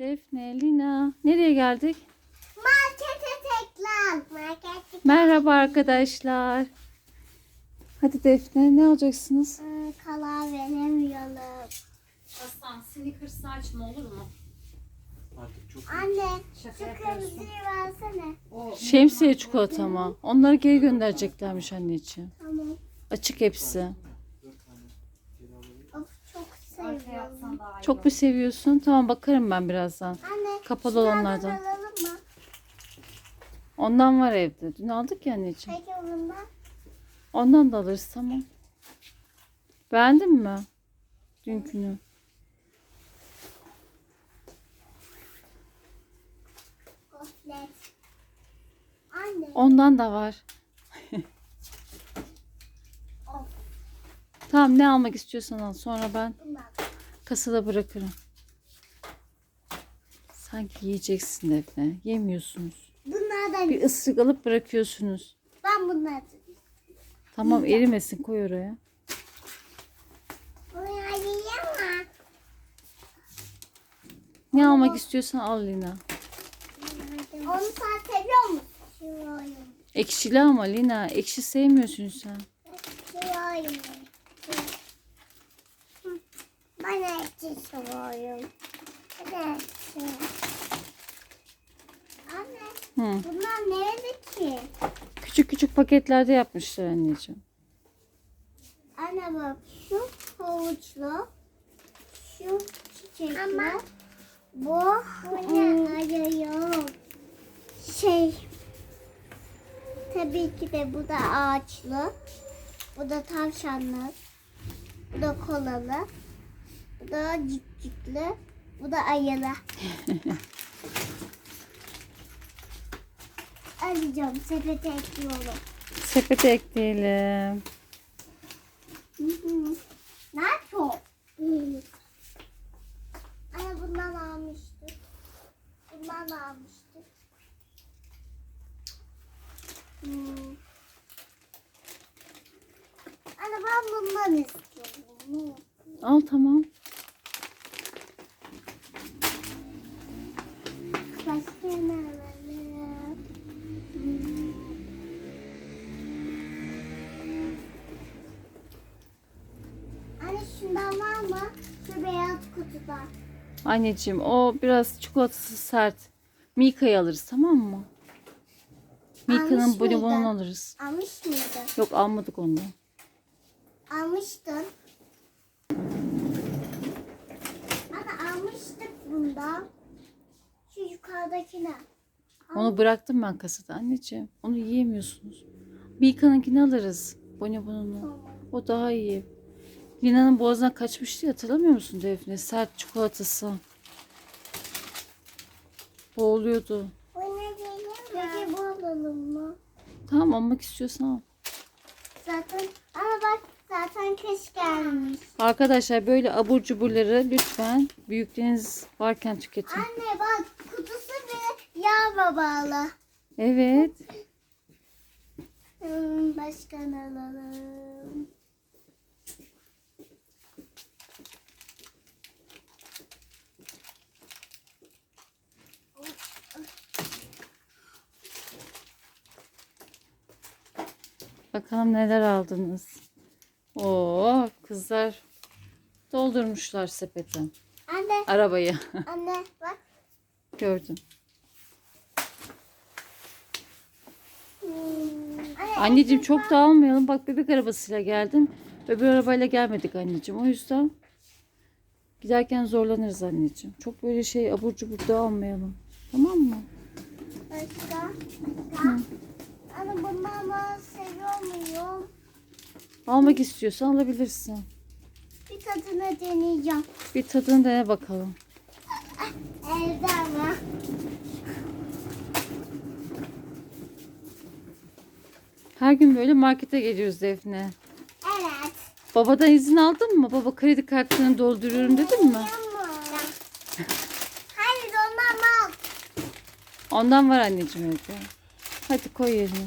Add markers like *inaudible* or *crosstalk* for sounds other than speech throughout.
Defne, Lina. Nereye geldik? Markete tekrar. Market Merhaba arkadaşlar. Hadi Defne ne alacaksınız? karar veremiyorum. Aslan sneakers açma olur mu? Artık çok Anne Şaka şu yapıyorsun. kırmızıyı versene. O Şemsiye çikolata mı? Onları geri göndereceklermiş anneciğim. Tamam. Açık hepsi. dört tane geri alabilir. Of yapsan daha iyi Çok olur. mu seviyorsun? Tamam bakarım ben birazdan. Anne Kapalı şunlardan olanlardan. alalım mı? Ondan var evde. Dün aldık ya anneciğim. Peki bundan. Ondan da alırız tamam. Beğendin mi? Dünkünü. Anne. Ondan da var. Tamam ne almak istiyorsan al. Sonra ben Bundan. Kasada bırakırım. Sanki yiyeceksin Defne. Yemiyorsunuz. Bunlardan. Bir ısırık alıp bırakıyorsunuz. Ben bunlardan. Tamam erimesin koy oraya. Bunu yiyemem. Ne almak istiyorsan al Lina. Onu sen seviyor musun? Seviyorum. Ekşili ama Lina. Ekşi sevmiyorsun sen. Seviyorum. Ekşi seviyorum. Ben ekşi. Anne Hı. bunlar nerede ki? Küçük küçük paketlerde yapmışlar anneciğim. Anne bak şu havuçlu, şu çiçekli, Ama bu arıyor. Şey, tabii ki de bu da ağaçlı, bu da tavşanlı, bu da kolalı, bu da cikcikli, bu da ayılı. *laughs* Alacağım, sepete ekliyorum. Sepete ekleyelim. *laughs* Ne çok? *laughs* Anne bundan almıştık. Bundan da almıştık. Hmm. Anne ben bundan istiyorum. Al tamam. Başka ne alalım? Hmm. Anne şundan var mı? Şu beyaz kutuda. Anneciğim o biraz çikolatası sert. Mika'yı alırız tamam mı? Mika'nın Almış mıydın? bonibonunu alırız. Almış mıydın? Yok almadık ondan. Almıştın. Ana almıştık bundan. Şu yukarıdakine. Onu bıraktım ben kasada anneciğim. Onu yiyemiyorsunuz. Mika'nınkini alırız. Bonibonunu. Tamam. O daha iyi. Lina'nın boğazına kaçmıştı hatırlamıyor musun Defne? Sert çikolatası. Boğuluyordu. Peki bu alalım mı? Tamam almak istiyorsan al. Zaten ama bak zaten kış gelmiş. Arkadaşlar böyle abur cuburları lütfen büyükleriniz varken tüketin. Anne bak kutusu bile yağ bağlı. Evet. Hmm, başka ne alalım? Bakalım neler aldınız. Oo kızlar doldurmuşlar sepeti. Anne, Arabayı anne bak. *laughs* gördüm. Hmm, Anne, Anneciğim çok da almayalım. Bak bebek arabasıyla geldim. Öbür arabayla gelmedik anneciğim. O yüzden giderken zorlanırız anneciğim. Çok böyle şey abur cubur da almayalım. Tamam mı? Başka? Başka? Anne bundan ben seviyor muyum? Almak istiyorsan alabilirsin. Bir tadını deneyeceğim. Bir tadını dene bakalım. Evde ama. Her gün böyle markete geliyoruz Defne. Evet. Babadan izin aldın mı? Baba kredi kartını dolduruyorum dedin mi? Ama. Hayır ondan al. Ondan var anneciğim evde. Hadi koy yerine.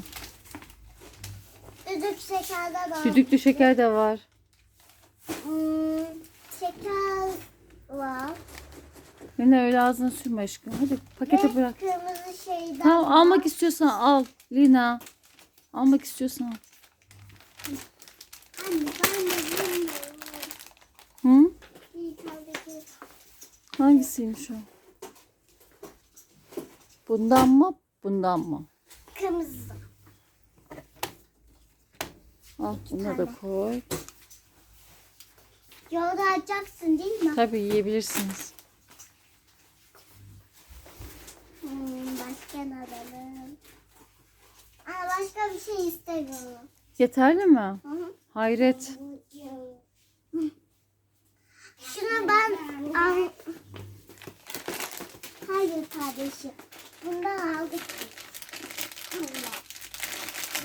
Düdük şekerden al. Düdüklü şeker de var. Hmm, şeker var. Lina öyle ağzına sürme aşkım. Hadi pakete Ve bırak. kırmızı şeyden Tamam var. almak istiyorsan al Lina. Almak istiyorsan al. Anne ben de bilmiyorum. Hı? Bir tane de- Hangisiymiş o? Bundan mı? Bundan mı? Kırmızı. Al bunu da koy. Yolda açacaksın değil mi? Tabii yiyebilirsiniz. Hmm, başka ne alalım? Aa, başka bir şey istemiyorum. Yeterli mi? Hı hı. Hayret. Şunu ben al. Hayır kardeşim. Bundan aldık. Allah.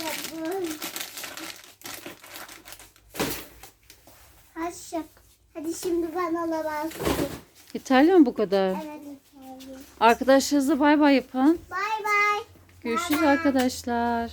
Ya bu. Haşa. Hadi şimdi ben alamazsın. Yeterli mi bu kadar? Evet. yeterli. Arkadaşlarınızla bay bay yapın. Bay bay. Görüşürüz arkadaşlar.